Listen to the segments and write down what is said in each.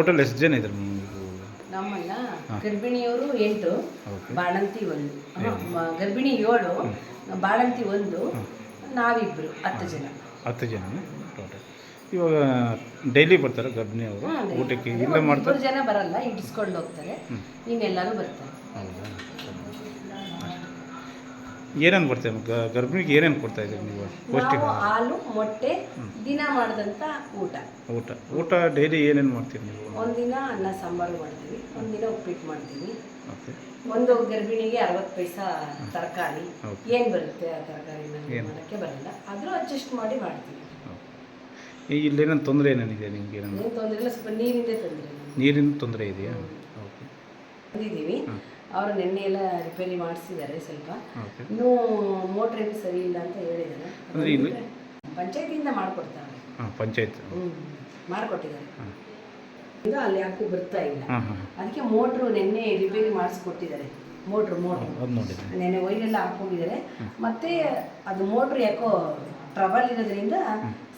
Total ಎಷ್ಟು ಜನ ಇದ್ರು ಹಾ. ಗರ್ಭಿಣಿಯವರು ಎಂಟು ಬಾಣಂತಿ ಒಂದು. ಗರ್ಭಿಣಿ ಏಳು ಬಾಣಂತಿ ಒಂದು ನಾವಿಬ್ರು ಹತ್ತು ಜನ. ಹತ್ತು ಜನ ಟೋಟಲ್. ಇವಾಗ ಡೈಲಿ ಬರ್ತಾರೆ ಗರ್ಭಿಣಿ ಅವರು? ಊಟಕ್ಕೆ ಇಲ್ಲೇ ಮಾಡ್ತಾರೆ? ಜನ ಬರಲ್ಲ ಇಡಿಸ್ಕೊಂಡು ಹೋಗ್ತಾರೆ. ಇನ್ನೆಲ್ಲರೂ ಬರ್ತಾರೆ. ಏನೇನು ಬರ್ತದೆ ಗರ್ಭಿಣಿಗೆ ಏನೇನು ಕೊಡ್ತಾ ಇದ್ದೀರಿ ನೀವು? ಪೌಷ್ಟಿಕ ನಾವು ಹಾಲು ಮೊಟ್ಟೆ ದಿನ ಮಾಡಿದಂಥ ಊಟ. ಊಟ. ಊಟ ಡೈಲಿ ಏನೇನು ಮಾಡ್ತೀರಿ ನೀವು? ಒಂದಿನ ಅನ್ನ ಸಾಂಬಾರು ಮಾಡ್ತೀವಿ. ಒಂದಿನ ಉಪ್ಪಿಟ್ಟು ಮಾಡ್ತೀವಿ. ಓಕೆ. ಒಂದು ಗರ್ಭಿಣಿಗೆ ಅರವತ್ತು ಪೈಸಾ ತರಕಾರಿ. ಏನು ಬರುತ್ತೆ ಆ ತರಕಾರಿ ಏನು? ಮಾಡೋಕ್ಕೆ ಬರಲ್ಲ. ಆದರೂ ಅಡ್ಜಸ್ಟ್ ಮಾಡಿ ಮಾಡ್ತೀವಿ. ಈಗ ಇಲ್ಲೇನೇನು ತೊಂದರೆ ಏನೇನಿದೆ ನಿಮ್ಗೆ ಏನೇನು ಏನು ತೊಂದರೆ ಇಲ್ಲ ಸ್ವಲ್ಪ ನೀರಿಂದೇ ತೊಂದರೆ ನೀರಿನ ತೊಂದರೆ ಇದೆಯಾ? ಓಕೆ. ಬಂದಿದ್ದೀವಿ. ಹ್ಮ್. ಅವರು ನಿನ್ನೆ ಎಲ್ಲ ರಿಪೇರಿ ಮಾಡಿಸಿದ್ದಾರೆ ಸ್ವಲ್ಪ. ಇನ್ನೂ ಮೋಟ್ರ್ ಏನು ಸರಿ ಇಲ್ಲ ಅಂತ ಹೇಳಿದ್ದಾರೆ. ಪಂಚಾಯತಿಯಿಂದ ಮಾಡಿಕೊಡ್ತಾರೆ. ಪಂಚಾಯತ್. ಮಾಡಿಕೊಟ್ಟಿದ್ದಾರೆ. ಇದು ಅಲ್ಲಿ ಯಾಕೂ ಬರ್ತಾ ಇಲ್ಲ. ಅದಕ್ಕೆ ಮೋಟ್ರು ನಿನ್ನೆ ರಿಪೇರಿ ಮಾಡಿಸ್ಕೊಟ್ಟಿದ್ದಾರೆ. Motor motor. ನೆನ್ನೆ ವೈರ್ ಎಲ್ಲ ಒಯ್ಲೆಲ್ಲ ಹಾಕೊಂಡಿದ್ದಾರೆ ಮತ್ತೆ ಅದು ಮೋಟ್ರ್ ಯಾಕೋ ಟ್ರಬಲ್ ಇರೋದ್ರಿಂದ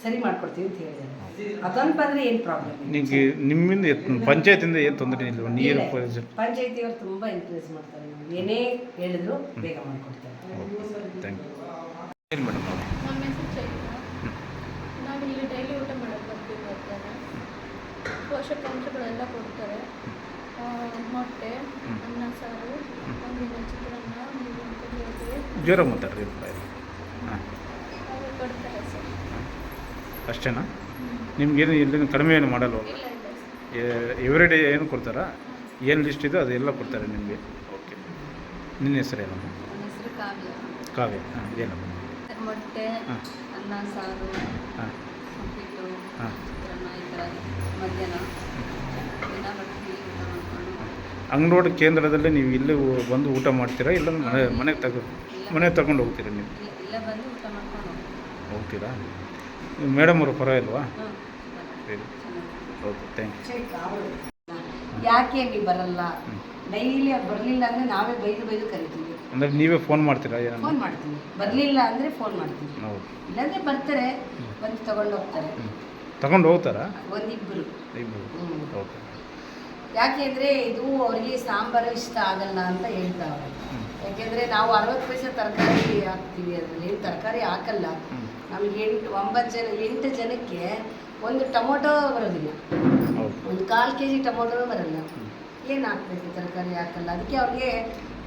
ಸರಿ ಮಾಡ್ಕೊಡ್ತೀವಿ ಅಂತ ಹೇಳಿದ್ದಾರೆ ಅದೊಂದು ಬಂದರೆ ಏನು ಪ್ರಾಬ್ಲಮ್ ನಿಮಗೆ ನಿಮ್ಮಿಂದ ಪಂಚಾಯತಿಂದ ಏನು ತೊಂದರೆ ಇಲ್ಲ ನೀರು ಪಂಚಾಯತಿಯವರು ತುಂಬ ಎನ್ಕರೇಜ್ ಮಾಡ್ತಾರೆ. ನಮ್ಗೆ ಏನೇ ಹೇಳಿದ್ರು ಬೇಗ ಮಾಡ್ಕೊಡ್ತಾರೆ. ನಮ್ಮ ಹೆಸರು ಚೈತ್ರ. ನಾವು ಇಲ್ಲಿ ಡೈಲಿ ಊಟ ಮಾಡಕ್ಕೆ ಬರ್ತೀವಿ ಬರ್ತಾರೆ ಪೋಷಕಾಂಶಗಳೆಲ್ಲ ಕೊಡ್ತಾರೆ. ಮೊಟ್ಟೆ ಅನ್ನ ಸಾರು ಒಂದಿನ ಚಿತ್ರಾನ್ನ ಜ್ವರ ಮಾತಾಡ್ರಿ ಹಾಂ ಅವು ಕೊಡ್ತಾರೆ ಸರ್ ಅಷ್ಟೇನಾ? ನಿಮಗೇನು ಎಲ್ಲೇನು ಕಡಿಮೆ ಏನು ಮಾಡಲ್ಲ ಇಲ್ಲ ಇಲ್ಲ ಎವ್ರಿ ಡೇ ಏನು ಕೊಡ್ತಾರಾ? ಏನು ಲಿಸ್ಟ್ ಇದೆ ಅದೆಲ್ಲ ಕೊಡ್ತಾರೆ ನಿಮಗೆ. ಓಕೆ ನಿನ್ನ ಹೆಸರು ಏನಮ್ಮ? ಕಾವ್ಯ. ಕಾವ್ಯ. ಹಾಂ ಏನಮ್ಮ? ಮೊಟ್ಟೆ ಹಾಂ. ಅನ್ನ ಸಾರು ಹಾಂ. ಹಾಂ. ಅಂಗನವಾಡಿ ಕೇಂದ್ರದಲ್ಲಿ ನೀವು ಇಲ್ಲಿ ಬಂದು ಊಟ ಮಾಡ್ತೀರಾ? ಇಲ್ಲ ಮನೆ ಮನೆಗೆ ತಗೋ ಮನೆಗೆ ತಗೊಂಡು ಹೋಗ್ತೀರಾ ನೀವು? ಇಲ್ಲ ಬಂದು ಊಟ ಮಾಡ್ಕೊಂಡು ಹೋಗ್ತೀವಿ. ಹೋಗ್ತೀರಾ? ಮೇಡಮ್ ಅವರು ಪರವಾಗಿಲ್ವಾ? ಸರಿ. ಓಕೆ ಥ್ಯಾಂಕ್ ಯು ಯಾಕೆ ನೀವು ಬರಲ್ಲ? ಡೈಲಿ ಬರಲಿಲ್ಲ ಅಂದರೆ ನಾವೇ ಬೈದು ಬೈದು ಕರಿತೀವಿ. ಅಂದರೆ ನೀವೇ ಫೋನ್ ಮಾಡ್ತೀರಾ ಫೋನ್ ಮಾಡ್ತೀವಿ. ಬರಲಿಲ್ಲ ಅಂದರೆ ಫೋನ್ ಮಾಡ್ತೀವಿ. ಇಲ್ಲಾಂದರೆ ಬರ್ತಾರೆ ಬಂದು ತಗೊಂಡು ಹೋಗ್ತಾರೆ. ತಗೊಂಡು ಹೋಗ್ತಾರಾ? ಒಂದಿಬ್ಬರು ಇಬ್ಬರು ಓಕೆ. ಯಾಕೆಂದರೆ ಇದು ಅವರಿಗೆ ಸಾಂಬಾರು ಇಷ್ಟ ಆಗಲ್ಲ ಅಂತ ಹೇಳ್ತಾವ್ರೆ. ಯಾಕೆಂದರೆ ನಾವು ಅರವತ್ತು ಪೈಸೆ ತರಕಾರಿ ಹಾಕ್ತೀವಿ ಅದರಲ್ಲಿ. ತರಕಾರಿ ಹಾಕಲ್ಲ. ನಮಗೆ ಎಂಟು ಒಂಬತ್ತು ಜನ ಎಂಟು ಜನಕ್ಕೆ ಒಂದು ಟೊಮೊಟೊ ಬರೋದಿಲ್ಲ. ಒಂದು ಕಾಲು ಕೆ ಜಿ ಟೊಮೊಟೊ ಬರಲ್ಲ. ಏನು ಹಾಕ್ಬೇಕು ತರಕಾರಿ ಹಾಕಲ್ಲ? ಅದಕ್ಕೆ ಅವ್ರಿಗೆ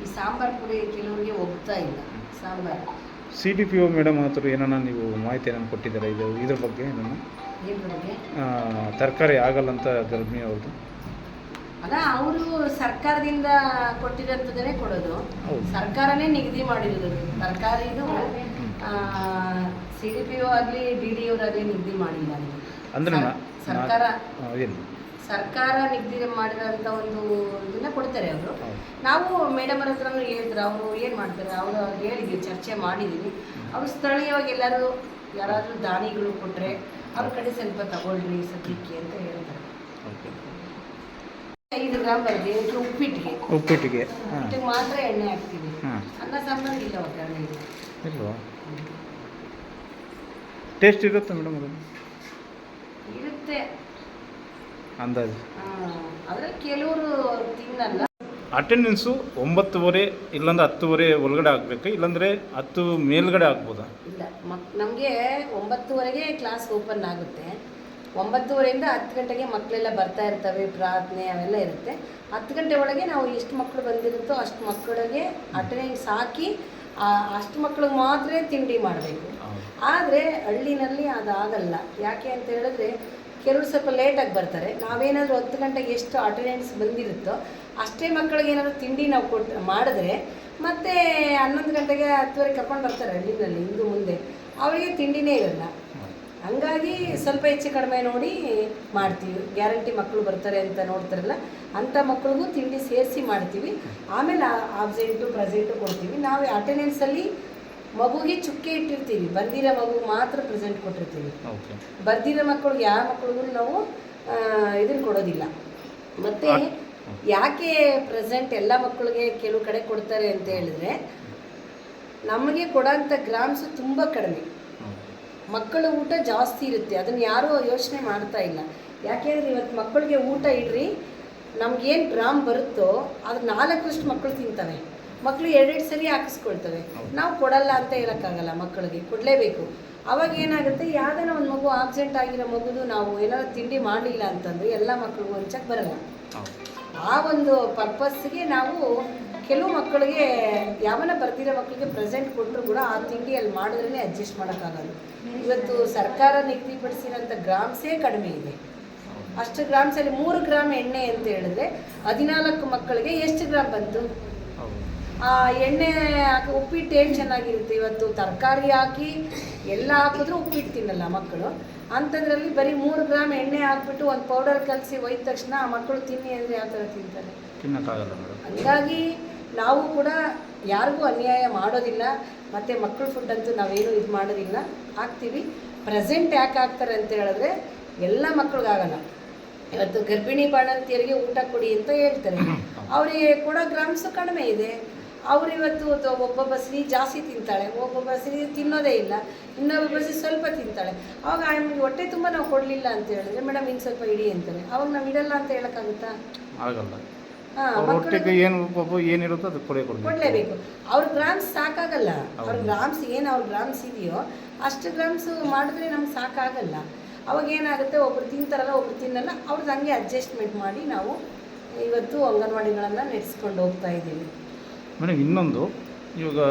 ಈ ಸಾಂಬಾರು ಪುಡಿ ಕೆಲವರಿಗೆ ಒಗ್ತಾ ಇಲ್ಲ. Sambar. C D P O madam ಹತ್ರ ಏನನ್ನ ನೀವು ಮಾಹಿತಿ ಏನಾರು ಕೊಟ್ಟಿದ್ದೀರಾ? ಇದು ಇದ್ರ ಬಗ್ಗೆ ಏನನ್ನ? ತರಕಾರಿ ಆಗಲ್ಲ ಅಂತ ಗರ್ಭಿಣಿ ಅವ್ರದ್ದು. ಅದ ಅವರು ಸರ್ಕಾರದಿಂದ ಕೊಟ್ಟಿರೋಂಥದ್ದನ್ನೇ ಕೊಡೋದು. ಸರ್ಕಾರನೇ ನಿಗದಿ ಮಾಡಿರೋದು. ತರಕಾರಿದು ಸಿ ಡಿ ಪಿ ಆಗಲಿ ಡಿ ಡಿ ಅವರಾಗಲಿ ನಿಗದಿ ಮಾಡಿಲ್ಲ ಅಂದ್ರೆ ಸರ್ಕಾರ ಸರ್ಕಾರ ನಿಗದಿ ಮಾಡಿರೋಂಥ ಒಂದು ಇದನ್ನ ಕೊಡ್ತಾರೆ ಅವರು. ನಾವು ಮೇಡಮ್ ಅವ್ರ ಹತ್ರನೂ ಹೇಳಿದ್ರು ಅವರು ಏನು ಮಾಡ್ತಾರೆ ಅವರು ಹೇಳಿದ್ವಿ ಚರ್ಚೆ ಮಾಡಿದ್ದೀವಿ ಅವರು ಸ್ಥಳೀಯವಾಗಿ ಎಲ್ಲರೂ ಯಾರಾದರೂ ದಾನಿಗಳು ಕೊಟ್ಟರೆ ಅವ್ರ ಕಡೆ ಸ್ವಲ್ಪ ತಗೊಳ್ರಿ ಸದ್ಯಕ್ಕೆ ಅಂತ ಹೇಳ್ತಾರೆ. ಐದು ಗ್ರಾಮ್ ಬರ್ದಿ ಉಪ್ಪಿಟ್ಟಿಗೆ. ಉಪ್ಪಿಟ್ಟಿಗೆ ಮಾತ್ರ ಎಣ್ಣೆ ಹಾಕ್ತೀವಿ. ಅನ್ನ ಸಾಂಬಾರು ಇಲ್ಲ ಒಗ್ಗರಣೆ ಇಲ್ಲ ಟೇಸ್ಟ್ ಇರುತ್ತೆ ಮೇಡಮ್ ಅದು. ಇರುತ್ತೆ. ಅಂದಾಜು. ಆದರೆ ಕೆಲವರು ತಿನ್ನಲ್ಲ. ಅಟೆಂಡೆನ್ಸು ಒಂಬತ್ತುವರೆ ಇಲ್ಲಾಂದ್ರೆ ಹತ್ತುವರೆ ಒಳಗಡೆ ಆಗಬೇಕು ಇಲ್ಲಂದ್ರೆ ಹತ್ತು ಮೇಲ್ಗಡೆ ಆಗ್ಬೋದಾ? ಇಲ್ಲ ಮಕ್ ನಮಗೆ ಒಂಬತ್ತುವರೆಗೆ ಕ್ಲಾಸ್ ಓಪನ್ ಆಗುತ್ತೆ. ಒಂಬತ್ತುವರೆಯಿಂದ ಹತ್ತು ಗಂಟೆಗೆ ಮಕ್ಕಳೆಲ್ಲ ಬರ್ತಾ ಇರ್ತವೆ ಪ್ರಾರ್ಥನೆ ಅವೆಲ್ಲ ಇರುತ್ತೆ. ಹತ್ತು ಗಂಟೆ ಒಳಗೆ ನಾವು ಎಷ್ಟು ಮಕ್ಕಳು ಬಂದಿರುತ್ತೋ ಅಷ್ಟು ಮಕ್ಕಳಿಗೆ ಅಟೆಂಡೆನ್ಸ್ ಹಾಕಿ ಅಷ್ಟು ಮಕ್ಕಳಿಗೆ ಮಾತ್ರ ತಿಂಡಿ ಮಾಡಬೇಕು. ಆದರೆ ಹಳ್ಳಿನಲ್ಲಿ ಅದಾಗಲ್ಲ. ಯಾಕೆ ಅಂತ ಹೇಳಿದ್ರೆ ಕೆಲವರು ಸ್ವಲ್ಪ ಲೇಟಾಗಿ ಬರ್ತಾರೆ. ನಾವೇನಾದರೂ ಹತ್ತು ಗಂಟೆಗೆ ಎಷ್ಟು ಅಟೆಂಡೆನ್ಸ್ ಬಂದಿರುತ್ತೋ ಅಷ್ಟೇ ಮಕ್ಕಳಿಗೆ ಏನಾದರೂ ತಿಂಡಿ ನಾವು ಕೊಟ್ಟು ಮಾಡಿದ್ರೆ ಮತ್ತೆ ಹನ್ನೊಂದು ಗಂಟೆಗೆ ಹತ್ತುವರೆ ಕರ್ಕೊಂಡು ಬರ್ತಾರೆ ಹಳ್ಳಿನಲ್ಲಿ ಹಿಂದೂ ಮುಂದೆ. ಅವರಿಗೆ ತಿಂಡಿನೇ ಇರಲ್ಲ. ಹಂಗಾಗಿ ಸ್ವಲ್ಪ ಹೆಚ್ಚು ಕಡಿಮೆ ನೋಡಿ ಮಾಡ್ತೀವಿ. ಗ್ಯಾರಂಟಿ ಮಕ್ಕಳು ಬರ್ತಾರೆ ಅಂತ ನೋಡ್ತಾರಲ್ಲ ಅಂಥ ಮಕ್ಕಳಿಗೂ ತಿಂಡಿ ಸೇರಿಸಿ ಮಾಡ್ತೀವಿ. ಆಮೇಲೆ ಆಬ್ಸೆಂಟು ಪ್ರೆಸೆಂಟು ಕೊಡ್ತೀವಿ. ನಾವು ಅಟೆಂಡೆನ್ಸಲ್ಲಿ ಮಗುಗೆ ಚುಕ್ಕೆ ಇಟ್ಟಿರ್ತೀವಿ. ಬಂದಿರೋ ಮಗು ಮಾತ್ರ ಪ್ರೆಸೆಂಟ್ ಕೊಟ್ಟಿರ್ತೀವಿ. ಬರ್ದಿರೋ ಮಕ್ಕಳಿಗೆ ಯಾವ ಮಕ್ಕಳಿಗೂ ನಾವು ಇದನ್ನು ಕೊಡೋದಿಲ್ಲ. ಮತ್ತು ಯಾಕೆ ಪ್ರೆಸೆಂಟ್ ಎಲ್ಲ ಮಕ್ಕಳಿಗೆ ಕೆಲವು ಕಡೆ ಕೊಡ್ತಾರೆ ಅಂತ ಹೇಳಿದ್ರೆ ನಮಗೆ ಕೊಡೋಂಥ ಗ್ರಾಮ್ಸು ತುಂಬ ಕಡಿಮೆ. ಮಕ್ಕಳ ಊಟ ಜಾಸ್ತಿ ಇರುತ್ತೆ. ಅದನ್ನು ಯಾರೂ ಯೋಚನೆ ಮಾಡ್ತಾ ಇಲ್ಲ. ಯಾಕೆಂದರೆ ಇವತ್ತು ಮಕ್ಕಳಿಗೆ ಊಟ ಇಡ್ರಿ ನಮ್ಗೇನು ಡ್ರಾಮ್ ಬರುತ್ತೋ ಅದು ನಾಲ್ಕರಷ್ಟು ಮಕ್ಕಳು ತಿಂತವೆ. ಮಕ್ಕಳು ಎರಡೆರಡು ಸರಿ ಹಾಕಿಸ್ಕೊಳ್ತವೆ. ನಾವು ಕೊಡಲ್ಲ ಅಂತ ಹೇಳೋಕ್ಕಾಗಲ್ಲ ಮಕ್ಕಳಿಗೆ ಕೊಡಲೇಬೇಕು. ಅವಾಗ ಏನಾಗುತ್ತೆ ಯಾವ್ದಾನ ಒಂದು ಮಗು ಆಬ್ಸೆಂಟ್ ಆಗಿರೋ ಮಗುದು ನಾವು ಏನಾದ್ರು ತಿಂಡಿ ಮಾಡಲಿಲ್ಲ ಅಂತಂದ್ರೆ ಎಲ್ಲ ಮಕ್ಕಳಿಗೂ ಹಂಚಕ್ಕೆ ಬರಲ್ಲ. ಆ ಒಂದು ಪರ್ಪಸ್ಗೆ ನಾವು ಕೆಲವು ಮಕ್ಕಳಿಗೆ ಯಾವನ ಬರ್ದಿರೋ ಮಕ್ಕಳಿಗೆ ಪ್ರೆಸೆಂಟ್ ಕೊಟ್ಟರು ಕೂಡ ಆ ತಿಂಡಿ ಅಲ್ಲಿ ಮಾಡಿದ್ರೇ ಅಡ್ಜಸ್ಟ್ ಮಾಡೋಕ್ಕಾಗಲ್ಲ. ಇವತ್ತು ಸರ್ಕಾರ ನಿಗದಿಪಡಿಸಿರೋಂಥ ಗ್ರಾಮ್ಸೇ ಕಡಿಮೆ ಇದೆ. ಅಷ್ಟು ಗ್ರಾಮ್ಸಲ್ಲಿ ಮೂರು ಗ್ರಾಮ್ ಎಣ್ಣೆ ಅಂತ ಹೇಳಿದ್ರೆ ಹದಿನಾಲ್ಕು ಮಕ್ಕಳಿಗೆ ಎಷ್ಟು ಗ್ರಾಮ್ ಬಂತು? ಆ ಎಣ್ಣೆ ಹಾಕಿ ಉಪ್ಪಿಟ್ಟು ಏನು ಚೆನ್ನಾಗಿರುತ್ತೆ? ಇವತ್ತು ತರಕಾರಿ ಹಾಕಿ ಎಲ್ಲ ಹಾಕಿದ್ರೂ ಉಪ್ಪಿಟ್ಟು ತಿನ್ನಲ್ಲ ಮಕ್ಕಳು. ಅಂಥದ್ರಲ್ಲಿ ಬರೀ ಮೂರು ಗ್ರಾಮ್ ಎಣ್ಣೆ ಹಾಕ್ಬಿಟ್ಟು ಒಂದು ಪೌಡರ್ ಕಲಸಿ ಒಯ್ದ ತಕ್ಷಣ ಆ ಮಕ್ಕಳು ತಿನ್ನಿ ಅಂದರೆ ಯಾವ ಥರ ತಿಂತಾರೆ? ಹಂಗಾಗಿ ನಾವು ಕೂಡ ಯಾರಿಗೂ ಅನ್ಯಾಯ ಮಾಡೋದಿಲ್ಲ, ಮತ್ತು ಮಕ್ಕಳ ಫುಡ್ ಅಂತೂ ನಾವೇನು ಇದು ಮಾಡೋದಿಲ್ಲ. ಹಾಕ್ತೀವಿ. ಪ್ರೆಸೆಂಟ್ ಯಾಕೆ ಹಾಕ್ತಾರೆ ಅಂತ ಹೇಳಿದ್ರೆ, ಎಲ್ಲ ಮಕ್ಳಿಗಾಗಲ್ಲ ಇವತ್ತು ಗರ್ಭಿಣಿ ಬಾಣಂತಿಯರಿಗೆ ಊಟ ಕೊಡಿ ಅಂತ ಹೇಳ್ತಾರೆ. ಅವರಿಗೆ ಕೂಡ ಗ್ರಾಮ್ಸು ಕಡಿಮೆ ಇದೆ. ಅವ್ರು ಇವತ್ತು ಒಬ್ಬ ಬಸ್ನಿ ಜಾಸ್ತಿ ತಿಂತಾಳೆ, ಒಬ್ಬ ಬಸ್ನಿ ತಿನ್ನೋದೇ ಇಲ್ಲ, ಇನ್ನೊಬ್ಬ ಬಸ್ಸಿ ಸ್ವಲ್ಪ ತಿಂತಾಳೆ. ಅವಾಗ ಆಮೇಲೆ ಹೊಟ್ಟೆ ತುಂಬ ನಾವು ಕೊಡಲಿಲ್ಲ ಅಂತ ಹೇಳಿದ್ರೆ, ಮೇಡಮ್, ಇನ್ನು ಸ್ವಲ್ಪ ಇಡಿ ಅಂತಾರೆ. ಅವಾಗ ನಾವು ಇಡಲ್ಲ ಅಂತ ಹೇಳೋಕ್ಕಾಗುತ್ತಾ? ಆಗಲ್ಲ. ಅವ್ರ ಹೊಟ್ಟೆಗೆ ಏನು ಪಾಪ ಏನಿರುತ್ತೋ ಅದು ಕೊಡೇ ಕೊಡ್ಬೇಕು. ಕೊಡಲೇಬೇಕು. ಅವ್ರ ಗ್ರಾಮ್ಸ್ ಸಾಕಾಗಲ್ಲ. ಅವ್ರ. ಗ್ರಾಮ್ಸ್ ಏನು ಅವ್ರ ಗ್ರಾಮ್ಸ್ ಇದೆಯೋ ಅಷ್ಟು ಗ್ರಾಮ್ಸ್ ಮಾಡಿದ್ರೆ ನಮ್ಗೆ ಸಾಕಾಗಲ್ಲ. ಅವಾಗ ಏನಾಗುತ್ತೆ ಒಬ್ರು ತಿಂತಾರಲ್ಲ ಒಬ್ರು ತಿನ್ನಲ್ಲ ಅವ್ರದ್ದು ಹಂಗೆ ಅಡ್ಜಸ್ಟ್ಮೆಂಟ್ ಮಾಡಿ ನಾವು ಇವತ್ತು ಅಂಗನವಾಡಿಗಳನ್ನು ನಡೆಸ್ಕೊಂಡು ಹೋಗ್ತಾ ಇದ್ದೀವಿ. ಮೇಡಮ್ ಇನ್ನೊಂದು ಇವಾಗ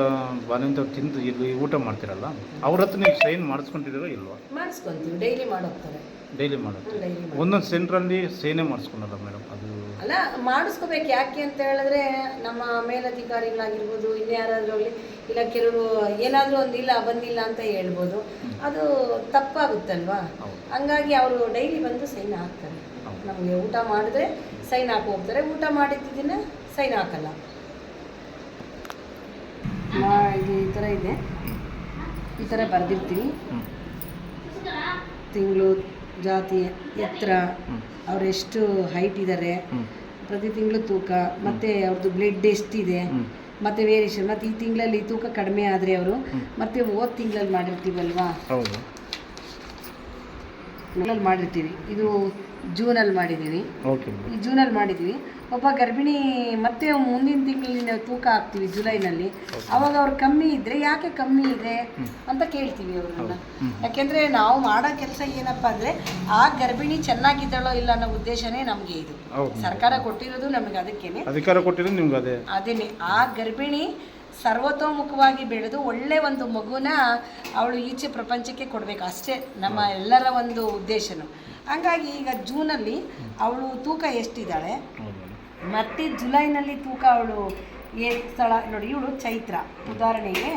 ಬಾಲಿಂದ ತಿಂದು ಇಲ್ಲಿ ಊಟ ಮಾಡ್ತಿರಲ್ಲ ಅವ್ರ ಹತ್ರ ನೀವು ಸೈನ್ ಮಾಡಿಸ್ಕೊಂಡಿದ್ದೀರೋ ಇಲ್ವಾ? ಮಾಡಿಸ್ಕೊಂತೀವಿ ಡೈಲಿ ಮಾಡೋಗ್ತಾರೆ ಡೈಲಿ ಮಾಡುತ್ತೆ. ಡೈಲಿ ಒಂದೊಂದು ಸೆಂಟ್ರಲ್ಲಿ ಸೇನೆ ಮಾಡಿಸ್ಕೊಂಡಲ್ಲ ಮೇಡಮ್ ಅದು ಅಲ್ಲ ಮಾಡಿಸ್ಕೋಬೇಕು ಯಾಕೆ ಅಂತ ಹೇಳಿದ್ರೆ ನಮ್ಮ ಮೇಲಧಿಕಾರಿಗಳಾಗಿರ್ಬೋದು ಇನ್ಯಾರಾದ್ರೂ ಆಗಲಿ ಇಲ್ಲ ಕೆಲವರು ಏನಾದರೂ ಒಂದು ಇಲ್ಲ ಬಂದಿಲ್ಲ ಅಂತ ಹೇಳ್ಬೋದು. ಅದು ತಪ್ಪಾಗುತ್ತಲ್ವಾ? ಹಂಗಾಗಿ ಅವರು ಡೈಲಿ ಬಂದು ಸೈನ್ ಹಾಕ್ತಾರೆ. ನಮಗೆ ಊಟ ಮಾಡಿದ್ರೆ ಸೈನ್ ಹಾಕಿ ಹೋಗ್ತಾರೆ. ಊಟ ಮಾಡಿದ್ದ ದಿನ ಸೈನ್ ಹಾಕಲ್ಲ ಇದು ಈ ಥರ ಇದೆ. ಈ ಥರ ಬರೆದಿರ್ತೀನಿ. ತಿಂಗಳು ಜಾತಿ ಎತ್ತರ ಅವರೆಷ್ಟು ಹೈಟ್ ಇದ್ದಾರೆ ಪ್ರತಿ ತಿಂಗಳು ತೂಕ ಮತ್ತೆ ಅವ್ರದ್ದು ಬ್ಲಡ್ ಎಷ್ಟಿದೆ ಮತ್ತೆ ವೇರಿಯೇಷನ್ ಮತ್ತೆ ಈ ತಿಂಗಳಲ್ಲಿ ತೂಕ ಕಡಿಮೆ ಆದರೆ ಅವರು ಮತ್ತೆ ಹೋದ ತಿಂಗಳಲ್ಲಿ ಮಾಡಿರ್ತೀವಲ್ವಾ? ಮಾಡಿರ್ತೀವಿ. ಇದು ಜೂನಲ್ಲಿ ಮಾಡಿದ್ದೀವಿ. ಈ ಜೂನಲ್ಲಿ ಮಾಡಿದ್ವಿ ಒಬ್ಬ ಗರ್ಭಿಣಿ ಮತ್ತೆ ಮುಂದಿನ ತಿಂಗಳಿನ ತೂಕ ಹಾಕ್ತೀವಿ ಜುಲೈನಲ್ಲಿ. ಅವಾಗ ಅವ್ರು ಕಮ್ಮಿ ಇದ್ರೆ ಯಾಕೆ ಕಮ್ಮಿ ಇದೆ ಅಂತ ಕೇಳ್ತೀವಿ ಅವ್ರನ್ನ. ಯಾಕೆಂದ್ರೆ ಯಾಕೆಂದರೆ ನಾವು ಮಾಡೋ ಕೆಲಸ ಏನಪ್ಪಾ ಅಂದ್ರೆ ಆ ಗರ್ಭಿಣಿ ಚೆನ್ನಾಗಿದ್ದಾಳೋ ಇಲ್ಲ ಅನ್ನೋ ಉದ್ದೇಶನೇ ನಮಗೆ ಇದು. ಸರ್ಕಾರ ಕೊಟ್ಟಿರೋದು ನಮಗೆ ಅದಕ್ಕೇನೆ. ಅಧಿಕಾರ ಕೊಟ್ಟಿರೋದು ನಿಮ್ಗೆ ಅದೇ. ಅದೇನೆ. ಆ ಗರ್ಭಿಣಿ ಸರ್ವತೋಮುಖವಾಗಿ ಬೆಳೆದು ಒಳ್ಳೆ ಒಂದು ಮಗುನ ಅವಳು ಈಚೆ ಪ್ರಪಂಚಕ್ಕೆ ಕೊಡಬೇಕು. ಅಷ್ಟೇ ನಮ್ಮ ಎಲ್ಲರ ಒಂದು ಉದ್ದೇಶನು. ಹಂಗಾಗಿ ಈಗ ಜೂನಲ್ಲಿ ಅವಳು ತೂಕ ಎಷ್ಟಿದ್ದಾಳೆ? ಮತ್ತೆ ಜುಲೈನಲ್ಲಿ ತೂಕ ಅವಳು ಏ ಸ್ಥಳ ನೋಡಿ ಇವಳು ಚೈತ್ರ. ಉದಾಹರಣೆಗೆ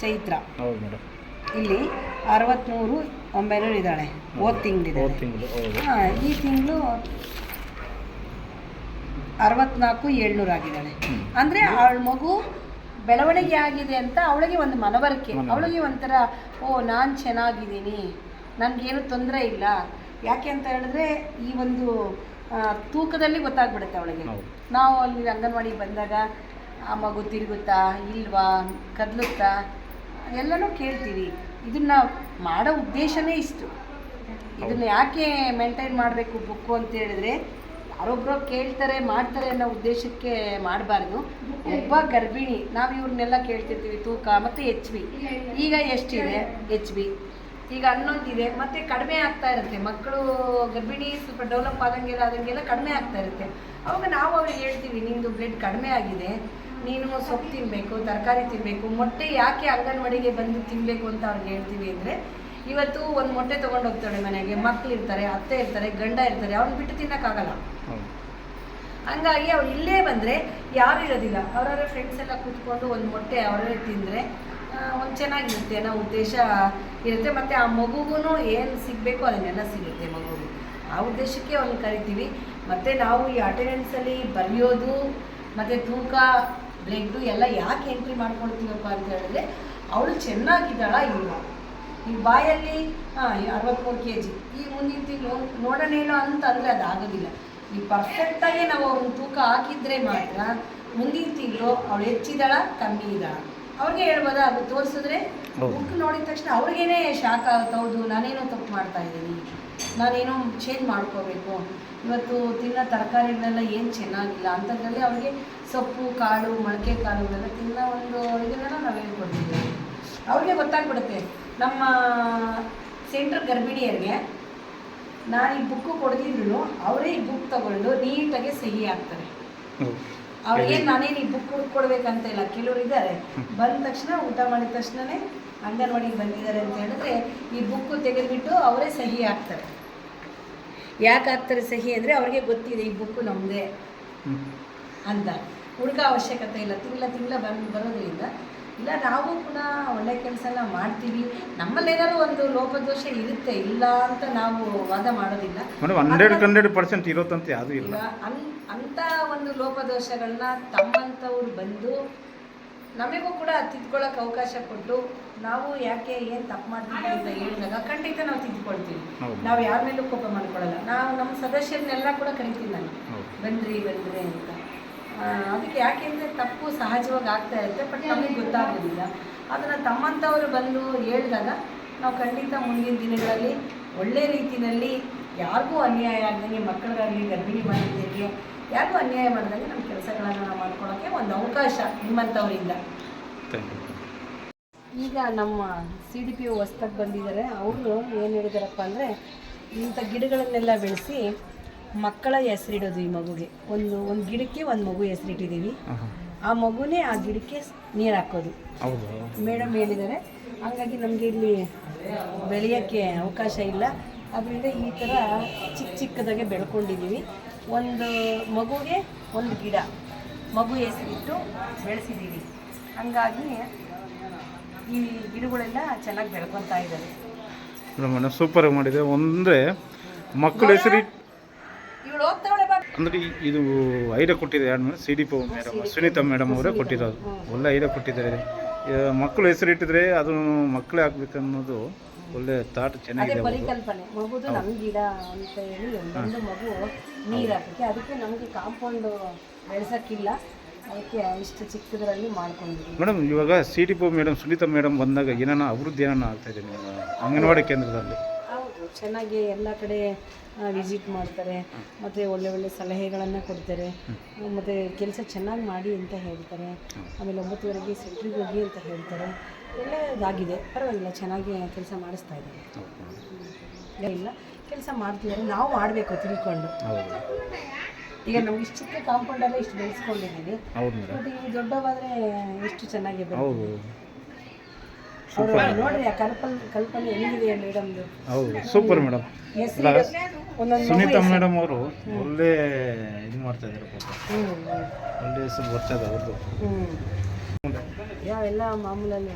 ಚೈತ್ರ. ಹೌದು ಮೇಡಮ್. ಇಲ್ಲಿ ಅರವತ್ತ್ಮೂರು ಒಂಬೈನೂರು ಇದ್ದಾಳೆ. ಓದ್ ತಿಂಗಳಿದ್ದಾಳೆ. ಹಾ ಈ ತಿಂಗಳು ಅರವತ್ನಾಲ್ಕು ಏಳ್ನೂರು ಆಗಿದ್ದಾಳೆ. ಅಂದ್ರೆ ಅವಳ ಮಗು ಬೆಳವಣಿಗೆ ಆಗಿದೆ ಅಂತ ಅವಳಿಗೆ ಒಂದು ಮನವರಿಕೆ. ಅವಳಿಗೆ ಒಂಥರ ಓ ನಾನು ಚೆನ್ನಾಗಿದ್ದೀನಿ. ನನಗೇನು ತೊಂದರೆ ಇಲ್ಲ. ಯಾಕೆ ಅಂತ ಹೇಳಿದ್ರೆ ಈ ಒಂದು ತೂಕದಲ್ಲಿ ಗೊತ್ತಾಗ್ಬಿಡುತ್ತೆ ಅವಳಿಗೆ. ನಾವು ಅಲ್ಲಿ ಅಂಗನವಾಡಿಗೆ ಬಂದಾಗ ಆ ಮಗು ತಿರುಗುತ್ತಾ ಇಲ್ವಾ ಕದಲುತ್ತಾ ಎಲ್ಲನೂ ಕೇಳ್ತೀವಿ. ಇದನ್ನ ಮಾಡೋ ಉದ್ದೇಶನೇ ಇಷ್ಟು. ಇದನ್ನ ಯಾಕೆ ಮೇಂಟೈನ್ ಮಾಡಬೇಕು ಬುಕ್ಕು ಅಂತ ಹೇಳಿದ್ರೆ ಯಾರೊಬ್ಬರು ಕೇಳ್ತಾರೆ ಮಾಡ್ತಾರೆ ಅನ್ನೋ ಉದ್ದೇಶಕ್ಕೆ ಮಾಡಬಾರ್ದು. ಒಬ್ಬ ಗರ್ಭಿಣಿ ನಾವು ಇವ್ರನ್ನೆಲ್ಲ ಕೇಳ್ತಿರ್ತೀವಿ ತೂಕ ಮತ್ತು ಎಚ್ ಬಿ ಈಗ ಎಷ್ಟಿದೆ? ಎಚ್ ಬಿ ಈಗ ಹನ್ನೊಂದಿದೆ ಮತ್ತೆ ಕಡಿಮೆ ಆಗ್ತಾ ಇರುತ್ತೆ. ಮಕ್ಕಳು ಗರ್ಭಿಣಿ ಸ್ವಲ್ಪ ಡೆವಲಪ್ ಆದಂಗೆಲ್ಲ ಆದಂಗೆಲ್ಲ ಕಡಿಮೆ ಆಗ್ತಾ ಇರುತ್ತೆ. ಅವಾಗ ನಾವು ಅವ್ರಿಗೆ ಹೇಳ್ತೀವಿ ನಿಮ್ದು ಬ್ಲಡ್ ಕಡಿಮೆ ಆಗಿದೆ ನೀನು ಸೊಪ್ಪು ತಿನ್ನಬೇಕು ತರಕಾರಿ ತಿನ್ನಬೇಕು ಮೊಟ್ಟೆ ಯಾಕೆ ಅಂಗನವಾಡಿಗೆ ಬಂದು ತಿನ್ನಬೇಕು ಅಂತ ಅವ್ರಿಗೆ ಹೇಳ್ತೀವಿ ಅಂದರೆ ಇವತ್ತು ಒಂದು ಮೊಟ್ಟೆ ತೊಗೊಂಡು ಹೋಗ್ತಾಳೆ ಮನೆಗೆ ಮಕ್ಳು ಇರ್ತಾರೆ ಅತ್ತೆ ಇರ್ತಾರೆ ಗಂಡ ಇರ್ತಾರೆ ಅವ್ರನ್ನ ಬಿಟ್ಟು ತಿನ್ನೋಕ್ಕಾಗಲ್ಲ ಹಂಗಾಗಿ ಅವ್ರು ಇಲ್ಲೇ ಬಂದರೆ ಯಾರು ಇರೋದಿಲ್ಲ. ಅವರವರ ಫ್ರೆಂಡ್ಸ್ ಎಲ್ಲ ಕೂತ್ಕೊಂಡು ಒಂದು ಮೊಟ್ಟೆ ಅವರೇ ತಿಂದರೆ ಒಂದು ಚೆನ್ನಾಗಿರುತ್ತೆ ಅನ್ನೋ ಉದ್ದೇಶ ಇರುತ್ತೆ. ಮತ್ತು ಆ ಮಗುಗೂ ಏನು ಸಿಗಬೇಕು ಅದನ್ನೆಲ್ಲ ಸಿಗುತ್ತೆ ಮಗುಗೆ. ಆ ಉದ್ದೇಶಕ್ಕೆ ಅವ್ರನ್ನ ಕರಿತೀವಿ. ಮತ್ತು ನಾವು ಈ ಅಟೆಂಡೆನ್ಸಲ್ಲಿ ಬರೆಯೋದು, ಮತ್ತು ತೂಕ ಬ್ಲೆಡ್ಡು ಎಲ್ಲ ಯಾಕೆ ಎಂಟ್ರಿ ಮಾಡ್ಕೊಳ್ತೀವಪ್ಪ ಅಂತ ಹೇಳಿದ್ರೆ, ಅವಳು ಚೆನ್ನಾಗಿದ್ದಾಳ ಇಲ್ಲ ಈ ಬಾಯಲ್ಲಿ ಹಾಂ ಅರವತ್ತ್ಮೂರು ಕೆ ಜಿ ಈ ಮುಂದಿನ ತಿಂಗಳು ನೋಡೋಣೇನೋ ಅಂತಂದರೆ ಅದು ಆಗೋದಿಲ್ಲ. ಈ ಪರ್ಫೆಕ್ಟಾಗಿ ನಾವು ಅವ್ರನ್ನ ತೂಕ ಹಾಕಿದ್ರೆ ಮಾತ್ರ ಮುಂದಿನ ತಿಂಗಳು ಅವಳು ಹೆಚ್ಚಿದ್ದಾಳ, ಕಮ್ಮಿ ಇದ್ದಾಳ? ಅವ್ರಿಗೆ ಹೇಳ್ಬೋದಾ? ಅದು ತೋರಿಸಿದ್ರೆ ಬುಕ್ ನೋಡಿದ ತಕ್ಷಣ ಅವ್ರಿಗೇನೆ ಶಾಕ್ ಆಗುತ್ತೆ ಹೌದು ನಾನೇನೋ ತಪ್ಪು ಮಾಡ್ತಾ ಇದ್ದೀನಿ ನಾನೇನೋ ಚೇಂಜ್ ಮಾಡ್ಕೋಬೇಕು ಇವತ್ತು ತಿನ್ನೋ ತರಕಾರಿಗಳೆಲ್ಲ ಏನು ಚೆನ್ನಾಗಿಲ್ಲ ಅಂಥದ್ರಲ್ಲಿ ಅವ್ರಿಗೆ ಸೊಪ್ಪು ಕಾಳು ಮೊಳಕೆ ಕಾಳುಗಳೆಲ್ಲ ತಿನ್ನೋ ಒಂದು ಇದನ್ನೆಲ್ಲ ನಾವು ಹೇಳ್ಕೊಡ್ತೀವಿ. ಅವ್ರಿಗೆ ಗೊತ್ತಾಗ್ಬಿಡುತ್ತೆ. ನಮ್ಮ ಸೆಂಟ್ರ್ ಗರ್ಭಿಣಿಯರಿಗೆ ನಾನು ಈ ಬುಕ್ಕು ಕೊಡ್ದಿದ್ರು ಅವರೇ ಈ ಬುಕ್ ತಗೊಂಡು ನೀಟಾಗಿ ಸಹಿ ಹಾಕ್ತಾರೆ. ಅವ್ರಿಗೆ ನಾನೇನು ಈ ಬುಕ್ ಕೊಡ್ಬೇಕಂತ ಇಲ್ಲ. ಕೆಲವರು ಇದ್ದಾರೆ. ಬಂದ ತಕ್ಷಣ ಊಟ ಮಾಡಿದ ತಕ್ಷಣನೇ ಅಂಗನವಾಡಿಗೆ ಬಂದಿದ್ದಾರೆ ಅಂತ ಹೇಳಿದ್ರೆ ಈ ಬುಕ್ಕು ತೆಗೆದುಬಿಟ್ಟು ಅವರೇ ಸಹಿ ಹಾಕ್ತಾರೆ. ಯಾಕೆ ಹಾಕ್ತಾರೆ ಸಹಿ ಅಂದರೆ ಅವ್ರಿಗೆ ಗೊತ್ತಿದೆ ಈ ಬುಕ್ಕು ನಮ್ಮದೇ. ಅಂತ. ಹುಡುಗ ಅವಶ್ಯಕತೆ ಇಲ್ಲ. ತಿಂಗಳ ತಿಂಗಳ ಬಂದು ಬರೋದ್ರಿಂದ ಇಲ್ಲ ನಾವು ಕೂಡ ಒಳ್ಳೆ ಕೆಲಸ ಎಲ್ಲ ಮಾಡ್ತೀವಿ. ನಮ್ಮಲ್ಲೇನಾದ್ರು ಒಂದು ಲೋಪದೋಷ ಇರುತ್ತೆ ಇಲ್ಲ ಅಂತ ನಾವು ವಾದ ಮಾಡೋದಿಲ್ಲ. ಮೇಡಮ್ ಹಂಡ್ರೆಡ್ ಹಂಡ್ರೆಡ್ ಪರ್ಸೆಂಟ್ ಯಾವುದೂ ಇಲ್ಲ. ಅನ್ ಅಂಥ ಒಂದು ಲೋಪದೋಷಗಳನ್ನ ತಮ್ಮಂಥವ್ರು ಬಂದು ನಮಗೂ ಕೂಡ ತಿದ್ಕೊಳ್ಳೋಕೆ ಅವಕಾಶ ಕೊಟ್ಟು ನಾವು ಯಾಕೆ ಏನು ತಪ್ಪು ಮಾಡ್ತೀವಿ ಅಂತ ಹೇಳಿದಾಗ ಖಂಡಿತ ನಾವು ತಿದ್ಕೊಳ್ತೀವಿ. ನಾವು ಯಾರ ಮೇಲೂ ಕೋಪ ಮಾಡ್ಕೊಳ್ಳಲ್ಲ ನಾವು ನಮ್ಮ ಸದಸ್ಯರನ್ನೆಲ್ಲ ಕೂಡ ಕರಿತೀನಿ ನಾನು. ಬಂದ್ರಿ ಬನ್ರಿ ಬನ್ರಿ ಅಂತ. ಅದಕ್ಕೆ ಯಾಕೆಂದರೆ ತಪ್ಪು ಸಹಜವಾಗಿ ಆಗ್ತಾ ಇರುತ್ತೆ ಬಟ್ ನಮಗೆ ಗೊತ್ತಾಗೋದಿಲ್ಲ. ಅದನ್ನು ತಮ್ಮಂಥವ್ರು ಬಂದು ಹೇಳಿದಾಗ ನಾವು ಖಂಡಿತ ಮುಂದಿನ ದಿನಗಳಲ್ಲಿ ಒಳ್ಳೆ ರೀತಿಯಲ್ಲಿ ಯಾರಿಗೂ ಅನ್ಯಾಯ ಆಗ್ದಂಗೆ, ಮಕ್ಕಳಿಗಾಗಲಿ, ಗರ್ಭಿಣಿ ಮಾಡಿದ್ದೇವೆ ಯಾರಿಗೂ ಅನ್ಯಾಯ ಮಾಡಿದಂಗೆ ನಮ್ಮ ಕೆಲಸಗಳನ್ನು ನಾವು ಮಾಡ್ಕೊಳ್ಳೋಕ್ಕೆ ಒಂದು ಅವಕಾಶ ನಿಮ್ಮಂಥವರಿಂದ ಈಗ ನಮ್ಮ ಸಿ ಡಿ ಪಿ ಹೊಸ್ದಾಗಿ ಬಂದಿದ್ದಾರೆ. ಅವರು ಏನು ಹೇಳಿದಾರಪ್ಪ ಅಂದರೆ ಇಂಥ ಗಿಡಗಳನ್ನೆಲ್ಲ ಬೆಳೆಸಿ ಮಕ್ಕಳ ಹೆಸರಿಡೋದು ಈ ಮಗುಗೆ. ಒಂದು ಒಂದು ಗಿಡಕ್ಕೆ ಒಂದು ಮಗು ಹೆಸರಿಟ್ಟಿದ್ದೀವಿ ಆ ಮಗುನೇ ಆ ಗಿಡಕ್ಕೆ ನೀರು ಹಾಕೋದು. ಮೇಡಮ್ ಹೇಳಿದ್ದಾರೆ. ಹಾಗಾಗಿ ನಮಗೆ ಇಲ್ಲಿ ಬೆಳೆಯೋಕ್ಕೆ ಅವಕಾಶ ಇಲ್ಲ. ಅದರಿಂದ ಈ ಥರ ಚಿಕ್ಕ ಚಿಕ್ಕದಾಗೆ ಬೆಳ್ಕೊಂಡಿದ್ದೀವಿ ಒಂದು ಮಗುಗೆ ಒಂದು ಗಿಡ ಮಗು ಹೆಸರಿಟ್ಟು ಬೆಳೆಸಿದ್ದೀವಿ ಹಂಗಾಗಿ ಈ ಗಿಡಗಳೆಲ್ಲ ಚೆನ್ನಾಗಿ ಬೆಳ್ಕೊತಾ ಇದ್ದಾರೆ ಸೂಪರ್ ಮಾಡಿದೆ ಒಂದೇ ಮಕ್ಕಳ ಹೆಸರು ಇವಳು ಹೋಗ್ತಾವಳೆ ಬಾ ಅಂದರೆ ಇದು ಐಡಿಯಾ ಕೊಟ್ಟಿದೆ ಯಾರು madam? C D P madam Sunita madam ಅವರೇ ಕೊಟ್ಟಿರೋದು. ಒಳ್ಳೆ ಐಡಿಯಾ ಕೊಟ್ಟಿದ್ದಾರೆ. ಮಕ್ಕಳು ಹೆಸರಿಟ್ಟಿದ್ರೆ ಅದು ಮಕ್ಕಳೇ ಆಗ್ಬೇಕನ್ನೋದು ಒಳ್ಳೆ ಅದೇ ಚೆನ್ನಾಗಿದೆ. ಪರಿಕಲ್ಪನೆ. ಮಗುದು ನಮ್ಮ ಗಿಡ ಅಂತ ಹೇಳಿ ಒಂದು ಮಗು ನೀರು ಹಾಕಕ್ಕೆ ಅದಕ್ಕೆ ನಮಗೆ ಕಾಂಪೌಂಡ್ ಬೆಳೆಸೋಕ್ಕಿಲ್ಲ. ಅದಕ್ಕೆ ಇಷ್ಟು ಚಿಕ್ಕದರಲ್ಲಿ ಮಾಡ್ಕೊಂಡಿದ್ದೀವಿ ಮೇಡಮ್ ಇವಾಗ C D P madam Sunita madam ಬಂದಾಗ ಏನಾನ ಅಭಿವೃದ್ಧಿ ಏನಾನ ಆಗ್ತಾ ಇದೆ ನಿಮ್ಮ ಅಂಗನವಾಡಿ ಕೇಂದ್ರದಲ್ಲಿ? ಚೆನ್ನಾಗಿ ಎಲ್ಲ ಕಡೆ ವಿಸಿಟ್ ಮಾಡ್ತಾರೆ. ಮತ್ತು ಒಳ್ಳೆ ಒಳ್ಳೆ ಸಲಹೆಗಳನ್ನು ಕೊಡ್ತಾರೆ. ಮತ್ತು ಕೆಲಸ ಚೆನ್ನಾಗಿ ಮಾಡಿ ಅಂತ ಹೇಳ್ತಾರೆ. ಆಮೇಲೆ ಒಂಬತ್ತುವರೆಗೆ ಸೆಂಟ್ರಿಗೆ ಹೋಗಿ ಅಂತ ಹೇಳ್ತಾರೆ. ಒಳ್ಳೆಯದಾಗಿದೆ ಪರವಾಗಿಲ್ಲ ಚೆನ್ನಾಗಿ ಕೆಲಸ ಮಾಡಿಸ್ತಾ ಇದ್ದಾರೆ. ಇಲ್ಲ ಕೆಲಸ ಮಾಡ್ತಿದ್ದಾರೆ. ನಾವು ಮಾಡಬೇಕು ತಿಳ್ಕೊಂಡು. ಈಗ ನಮ್ಗೆ ಇಷ್ಟು ಚಿಕ್ಕ ಕಾಂಪೌಂಡಲ್ಲೇ ಇಷ್ಟು ಬೆಳೆಸ್ಕೊಂಡಿದ್ದೀವಿ. ಮತ್ತು ಈ ದೊಡ್ಡವಾದರೆ ಎಷ್ಟು ಚೆನ್ನಾಗಿ ಅವರು ನೋಡ್ರಿ ಆ ಕಲ್ಪನೆ ಕಲ್ಪನೆ ಹೆಂಗಿದೆ ಮೇಡಮ್ದು? ಹೌದು ಸೂಪರ್ ಮೇಡಮ್. ಸುನೀತಾ ಮೇಡಮ್ ಅವರು ಒಳ್ಳೆ ಇದು ಮಾಡ್ತಾ ಇದ್ದಾರೆ ಒಳ್ಳೆ ಹೆಸರು ಬರ್ತದೆ ಅವ್ರದ್ದು. ಹ್ಞೂ ಯಾವೆಲ್ಲ ಮಾಮೂಲಲ್ಲಿ